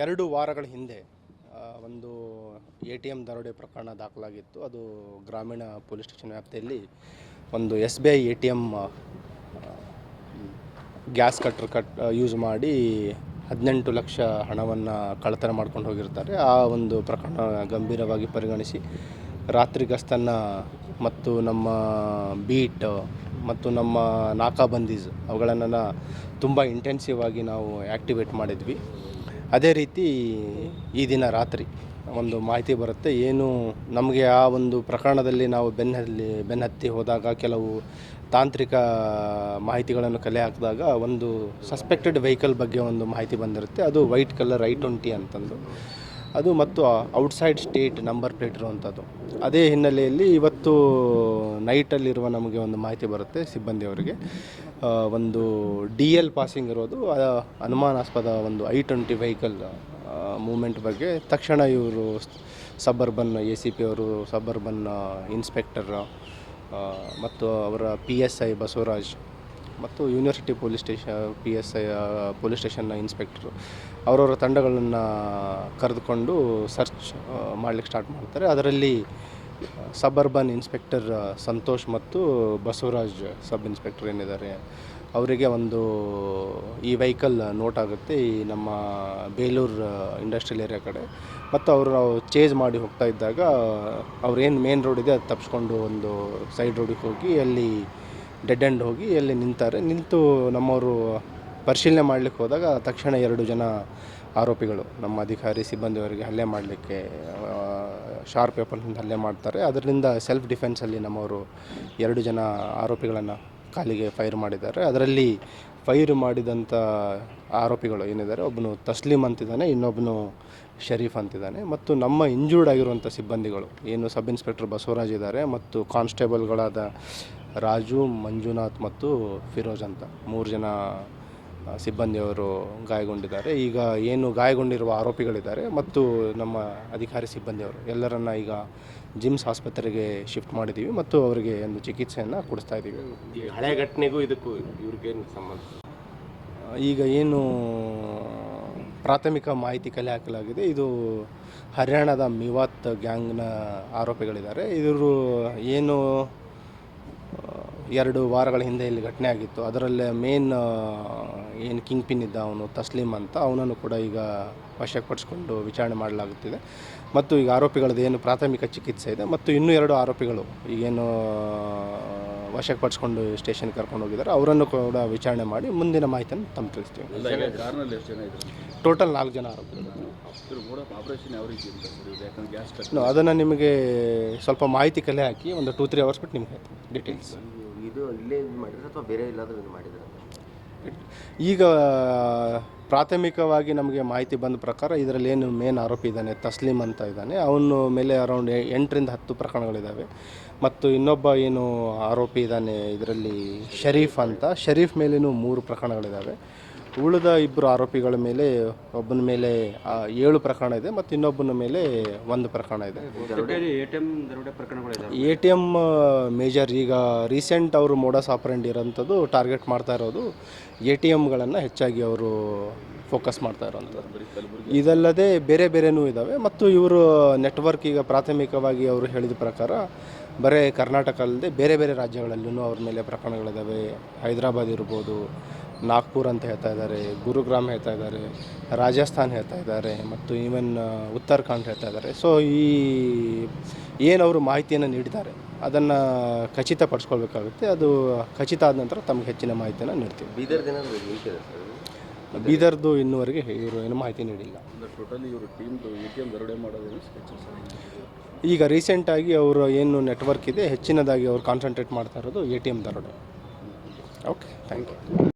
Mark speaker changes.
Speaker 1: ಎರಡು ವಾರಗಳ ಹಿಂದೆ ಒಂದು ಎ ಟಿ ಎಂ ದರೋಡೆ ಪ್ರಕರಣ ದಾಖಲಾಗಿತ್ತು. ಅದು ಗ್ರಾಮೀಣ ಪೊಲೀಸ್ ಸ್ಟೇಷನ್ ವ್ಯಾಪ್ತಿಯಲ್ಲಿ ಒಂದು S B I A T M gas cutter cut use ಮಾಡಿ ಹದಿನೆಂಟು ಲಕ್ಷ ಹಣವನ್ನು ಕಳ್ಳತನ ಮಾಡ್ಕೊಂಡು ಹೋಗಿರ್ತಾರೆ. ಆ ಒಂದು ಪ್ರಕರಣ ಗಂಭೀರವಾಗಿ ಪರಿಗಣಿಸಿ ರಾತ್ರಿ ಗಸ್ತನ್ನು ಮತ್ತು ನಮ್ಮ ಬೀಟ್ ಮತ್ತು ನಮ್ಮ ನಾಕಾಬಂದೀಸ್ ಅವುಗಳನ್ನು ತುಂಬ ಇಂಟೆನ್ಸಿವ್ ಆಗಿ ನಾವು ಆ್ಯಕ್ಟಿವೇಟ್ ಮಾಡಿದ್ವಿ. ಅದೇ ರೀತಿ ಈ ದಿನ ರಾತ್ರಿ ಒಂದು ಮಾಹಿತಿ ಬರುತ್ತೆ. ಏನು ನಮಗೆ ಆ ಒಂದು ಪ್ರಕರಣದಲ್ಲಿ ನಾವು ಬೆನ್ನಲ್ಲಿ ಬೆನ್ನತ್ತಿ ಹೋದಾಗ ಕೆಲವು ತಾಂತ್ರಿಕ ಮಾಹಿತಿಗಳನ್ನು ಕಲೆ ಹಾಕಿದಾಗ ಒಂದು ಸಸ್ಪೆಕ್ಟೆಡ್ ವೆಹಿಕಲ್ ಬಗ್ಗೆ ಒಂದು ಮಾಹಿತಿ ಬಂದಿರುತ್ತೆ. ಅದು ವೈಟ್ ಕಲರ್ ಐ ಟ್ವೆಂಟಿ ಅಂತಂದು. ಅದು ಮತ್ತು ಔಟ್ಸೈಡ್ ಸ್ಟೇಟ್ ನಂಬರ್ ಪ್ಲೇಟ್ ಇರುವಂಥದ್ದು. ಅದೇ ಹಿನ್ನೆಲೆಯಲ್ಲಿ ಇವತ್ತು ನೈಟಲ್ಲಿರುವ ನಮಗೆ ಒಂದು ಮಾಹಿತಿ ಬರುತ್ತೆ ಸಿಬ್ಬಂದಿಯವರಿಗೆ ಒಂದು ಡಿ ಎಲ್ ಪಾಸಿಂಗ್ ಇರೋದು ಅನುಮಾನಾಸ್ಪದ ಒಂದು ಐ ಟ್ವೆಂಟಿ ವೆಹಿಕಲ್ ಮೂಮೆಂಟ್ ಬಗ್ಗೆ. ತಕ್ಷಣ ಇವರು ಸಬ್ಬರ್ಬನ್ ಎ ಸಿ ಪಿ ಅವರು ಸಬ್ಬರ್ಬನ್ ಇನ್ಸ್ಪೆಕ್ಟರ್ ಮತ್ತು ಅವರ ಪಿ ಎಸ್ ಐ ಬಸವರಾಜ್ ಮತ್ತು university police station P S I police ಸ್ಟೇಷನ್ನ inspector ಅವರವರ ತಂಡಗಳನ್ನು ಕರೆದುಕೊಂಡು ಸರ್ಚ್ ಮಾಡಲಿಕ್ಕೆ ಸ್ಟಾರ್ಟ್ ಮಾಡ್ತಾರೆ. ಅದರಲ್ಲಿ ಸಬರ್ಬನ್ ಇನ್ಸ್ಪೆಕ್ಟರ್ ಸಂತೋಷ್ ಮತ್ತು ಬಸವರಾಜ್ ಸಬ್ ಇನ್ಸ್ಪೆಕ್ಟರ್ ಏನಿದ್ದಾರೆ, ಅವರಿಗೆ ಒಂದು, ಈ ವೆಹಿಕಲ್ ನೋಟ್ ಆಗುತ್ತೆ ಈ ನಮ್ಮ ಬೇಲೂರು ಇಂಡಸ್ಟ್ರಿಯಲ್ ಏರಿಯಾ ಕಡೆ. ಮತ್ತು ಅವರು ಚೇಂಜ್ ಮಾಡಿ ಹೋಗ್ತಾ ಇದ್ದಾಗ ಅವ್ರೇನು ಮೇನ್ ರೋಡ್ ಇದೆ, ಅದು ತಪ್ಪಿಸ್ಕೊಂಡು ಒಂದು ಸೈಡ್ ರೋಡಿಗೆ ಹೋಗಿ ಅಲ್ಲಿ ಡೆಡ್ ಎಂಡ್ ಹೋಗಿ ಅಲ್ಲಿ ನಿಂತಾರೆ. ನಿಂತು ನಮ್ಮವರು ಪರಿಶೀಲನೆ ಮಾಡಲಿಕ್ಕೆ ಹೋದಾಗ ತಕ್ಷಣ ಎರಡು ಜನ ಆರೋಪಿಗಳು ನಮ್ಮ ಅಧಿಕಾರಿ ಸಿಬ್ಬಂದಿಯವರಿಗೆ ಹಲ್ಲೆ ಮಾಡಲಿಕ್ಕೆ ಶಾರ್ಪ್ ಪೇಪರ್ನಿಂದ ಹಲ್ಲೆ ಮಾಡ್ತಾರೆ. ಅದರಿಂದ ಸೆಲ್ಫ್ ಡಿಫೆನ್ಸಲ್ಲಿ ನಮ್ಮವರು ಎರಡು ಜನ ಆರೋಪಿಗಳನ್ನು ಕಾಲಿಗೆ ಫೈರ್ ಮಾಡಿದ್ದಾರೆ. ಅದರಲ್ಲಿ ಫೈರ್ ಮಾಡಿದಂಥ ಆರೋಪಿಗಳು ಏನಿದ್ದಾರೆ, ಒಬ್ಬನು ತಸ್ಲೀಮ್ ಅಂತಿದ್ದಾನೆ, ಇನ್ನೊಬ್ಬನು ಶರೀಫ್ ಅಂತಿದ್ದಾನೆ. ಮತ್ತು ನಮ್ಮ ಇಂಜೂರ್ಡ್ ಆಗಿರುವಂಥ ಸಿಬ್ಬಂದಿಗಳು, ಏನು ಸಬ್ ಇನ್ಸ್ಪೆಕ್ಟರ್ ಬಸವರಾಜ್ ಇದ್ದಾರೆ ಮತ್ತು ಕಾನ್ಸ್ಟೇಬಲ್ಗಳಾದ ರಾಜು ಮಂಜುನಾಥ್ ಮತ್ತು ಫಿರೋಜ್ ಅಂತ ಮೂರು ಜನ ಸಿಬ್ಬಂದಿಯವರು ಗಾಯಗೊಂಡಿದ್ದಾರೆ. ಈಗ ಏನು ಗಾಯಗೊಂಡಿರುವ ಆರೋಪಿಗಳಿದ್ದಾರೆ ಮತ್ತು ನಮ್ಮ ಅಧಿಕಾರಿ ಸಿಬ್ಬಂದಿಯವರು ಎಲ್ಲರನ್ನ ಈಗ ಜಿಮ್ಸ್ ಆಸ್ಪತ್ರೆಗೆ ಶಿಫ್ಟ್ ಮಾಡಿದ್ದೀವಿ ಮತ್ತು ಅವರಿಗೆ ಒಂದು ಚಿಕಿತ್ಸೆಯನ್ನು ಕೊಡಿಸ್ತಾ ಇದ್ದೀವಿ.
Speaker 2: ಈ ಹಳೆ ಘಟನೆಗೂ ಇದಕ್ಕೂ ಇವ್ರಿಗೇನು ಸಂಬಂಧ?
Speaker 1: ಈಗ ಏನು ಪ್ರಾಥಮಿಕ ಮಾಹಿತಿ ಕಲೆ ಹಾಕಲಾಗಿದೆ. ಇದು ಹರಿಯಾಣದ ಮಿವಾತ್ ಗ್ಯಾಂಗ್ನ ಆರೋಪಿಗಳಿದ್ದಾರೆ. ಇವರು ಏನು ಎರಡು ವಾರಗಳ ಹಿಂದೆ ಇಲ್ಲಿ ಘಟನೆ ಆಗಿತ್ತು. ಅದರಲ್ಲೇ ಮೇನ್ ಏನು ಕಿಂಗ್ ಪಿನ್ ಇದ್ದ ಅವನು ತಸ್ಲೀಮ್ ಅಂತ ಅವನನ್ನು ಕೂಡ ಈಗ ವಶಪಡಿಸ್ಕೊಂಡು ವಿಚಾರಣೆ ಮಾಡಲಾಗುತ್ತಿದೆ. ಮತ್ತು ಈಗ ಆರೋಪಿಗಳದ್ದು ಏನು ಪ್ರಾಥಮಿಕ ಚಿಕಿತ್ಸೆ ಇದೆ. ಮತ್ತು ಇನ್ನೂ ಎರಡು ಆರೋಪಿಗಳು ಈಗೇನು ವಶಪಡಿಸ್ಕೊಂಡು ಸ್ಟೇಷನ್ ಕರ್ಕೊಂಡು ಹೋಗಿದ್ದಾರೆ. ಅವರನ್ನು ಕೂಡ ವಿಚಾರಣೆ ಮಾಡಿ ಮುಂದಿನ ಮಾಹಿತಿಯನ್ನು ತಮ್ಮ ತಿಳಿಸ್ತೀವಿ. ಟೋಟಲ್ ನಾಲ್ಕು ಜನ ಆರೋಪಿಗಳು. ಅದನ್ನು ನಿಮಗೆ ಸ್ವಲ್ಪ ಮಾಹಿತಿ ಕಲೆ ಹಾಕಿ ಒಂದು ಟೂ ತ್ರೀ ಅವರ್ಸ್ ಬಿಟ್ಟು ನಿಮಗೆ ಡೀಟೇಲ್ಸ್
Speaker 2: ಇದು ಇಲ್ಲೇ ಇದು ಮಾಡಿದ್ರೆ ಅಥವಾ ಬೇರೆ ಎಲ್ಲಾದರೂ ಇದು ಮಾಡಿದ್ರೆ?
Speaker 1: ಈಗ, ಪ್ರಾಥಮಿಕವಾಗಿ ನಮಗೆ ಮಾಹಿತಿ ಬಂದ ಪ್ರಕಾರ ಇದರಲ್ಲಿ ಏನು ಮೇನ್ ಆರೋಪಿ ಇದ್ದಾನೆ ತಸ್ಲೀಮ್ ಅಂತ ಇದ್ದಾನೆ. ಅವನ ಮೇಲೆ ಅರೌಂಡ್ ಎಂಟರಿಂದ ಹತ್ತು ಪ್ರಕರಣಗಳಿದ್ದಾವೆ. ಮತ್ತು ಇನ್ನೊಬ್ಬ ಏನು ಆರೋಪಿ ಇದ್ದಾನೆ, ಇದರಲ್ಲಿ ಶರೀಫ್ ಅಂತ. ಶರೀಫ್ ಮೇಲೇನು ಮೂರು ಪ್ರಕರಣಗಳಿದ್ದಾವೆ. ಉಳಿದ ಇಬ್ಬರು ಆರೋಪಿಗಳ ಮೇಲೆ ಒಬ್ಬನ ಮೇಲೆ ಆ, ಏಳು ಪ್ರಕರಣ ಇದೆ ಮತ್ತು ಇನ್ನೊಬ್ಬನ ಮೇಲೆ ಒಂದು ಪ್ರಕರಣ ಇದೆ. ಎ ಟಿ ಎಂ ಮೇಜರ್ ಈಗ ರೀಸೆಂಟ್ ಅವರು ಮೋಡಸ್ ಆಪರೆಂಡ್ ಇರೋಂಥದ್ದು ಟಾರ್ಗೆಟ್ ಮಾಡ್ತಾ ಇರೋದು ಎ ಟಿ ಎಮ್ಗಳನ್ನು ಹೆಚ್ಚಾಗಿ ಅವರು ಫೋಕಸ್ ಮಾಡ್ತಾ ಇರೋಂಥದ್ದು. ಇದಲ್ಲದೆ ಬೇರೆ ಬೇರೆನೂ ಇದ್ದಾವೆ ಮತ್ತು ಇವರು ನೆಟ್ವರ್ಕ್ ಈಗ ಪ್ರಾಥಮಿಕವಾಗಿ ಅವರು ಹೇಳಿದ ಪ್ರಕಾರ ಬರೇ ಕರ್ನಾಟಕ ಅಲ್ಲದೆ ಬೇರೆ ಬೇರೆ ರಾಜ್ಯಗಳಲ್ಲೂ ಅವ್ರ ಮೇಲೆ ಪ್ರಕರಣಗಳಿದ್ದಾವೆ ಹೈದರಾಬಾದ್ ಇರ್ಬೋದು ನಾಗ್ಪುರ್ ಅಂತ ಹೇಳ್ತಾ ಇದ್ದಾರೆ ಗುರುಗ್ರಾಮ್ ಹೇಳ್ತಾ ಇದ್ದಾರೆ ರಾಜಸ್ಥಾನ್ ಹೇಳ್ತಾ ಇದ್ದಾರೆ ಮತ್ತು ಈವನ್ ಉತ್ತರಾಖಂಡ್ ಹೇಳ್ತಾ ಇದ್ದಾರೆ. ಸೊ ಈ ಏನು ಅವರು ಮಾಹಿತಿಯನ್ನು ನೀಡಿದ್ದಾರೆ ಅದನ್ನು ಖಚಿತಪಡಿಸ್ಕೊಳ್ಬೇಕಾಗುತ್ತೆ. ಅದು ಖಚಿತ ಆದ ನಂತರ ತಮಗೆ ಹೆಚ್ಚಿನ ಮಾಹಿತಿಯನ್ನು ನೀಡ್ತೀವಿ.
Speaker 2: ಬೀದರ್ ದಿನ
Speaker 1: ಬೀದರ್ದು ಇನ್ನುವರೆಗೆ ಇವರು ಏನು ಮಾಹಿತಿ ನೀಡಿಲ್ಲ.
Speaker 3: ಟೋಟಲಿ ಇವರು ಟೀಮ್ದು ಎ ಟಿ ಎಂ ದರೋಡೆ
Speaker 1: ಈಗ ರೀಸೆಂಟಾಗಿ ಅವರು ಏನು ನೆಟ್ವರ್ಕ್ ಇದೆ ಹೆಚ್ಚಿನದಾಗಿ ಅವರು ಕಾನ್ಸಂಟ್ರೇಟ್ ಮಾಡ್ತಾ ಇರೋದು ಎ ಟಿ ಎಂ ದರೋಡೆ. Okay thank you